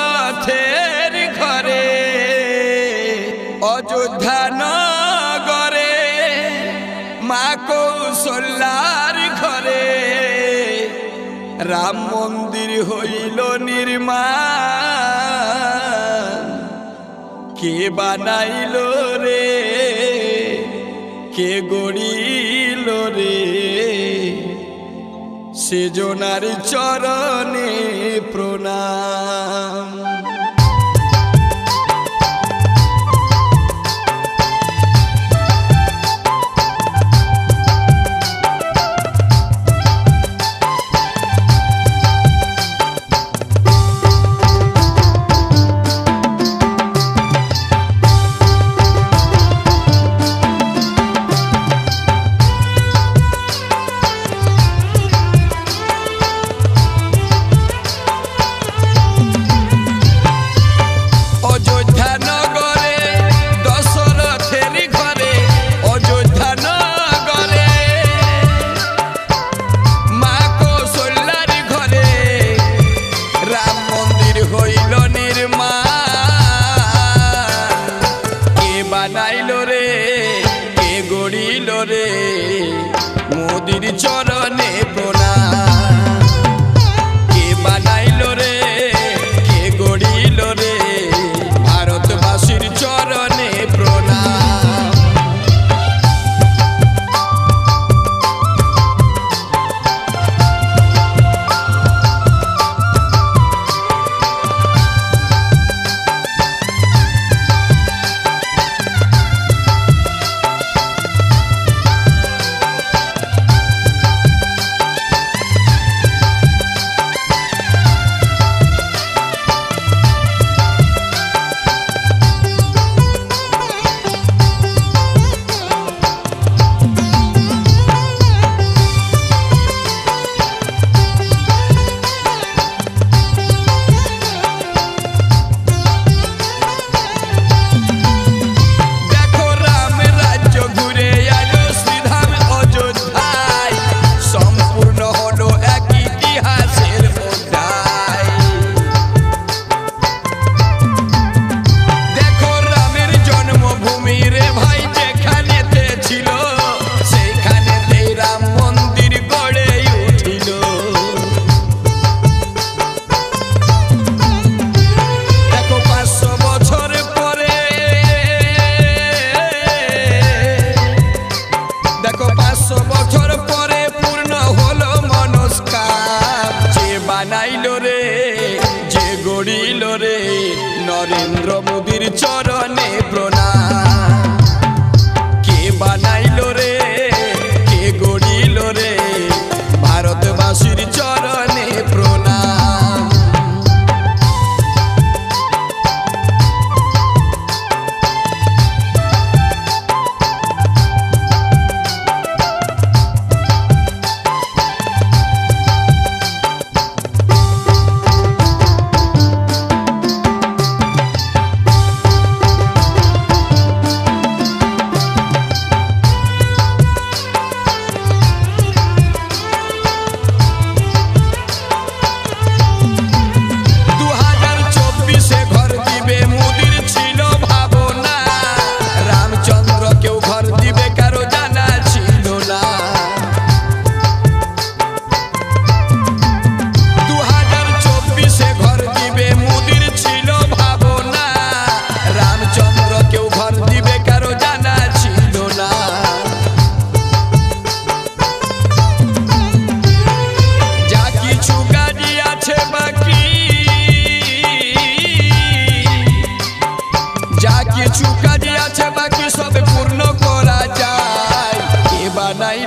রথের ঘরে, অযোধ্যা নগরে, মা কৌশল্যার ঘরে। রাম মন্দির হইল নির্মাণ। কে বানাইল রে? কে গড়িল রে? সেজনার চরণে প্রণাম।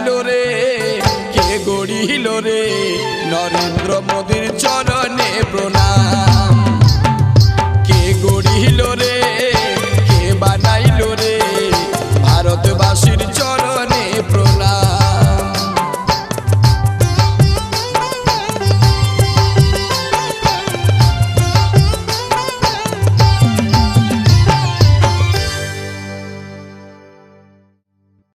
গড়িল রে? কে গড়িল রে? নরেন্দ্র মোদীর চরণে প্রণাম।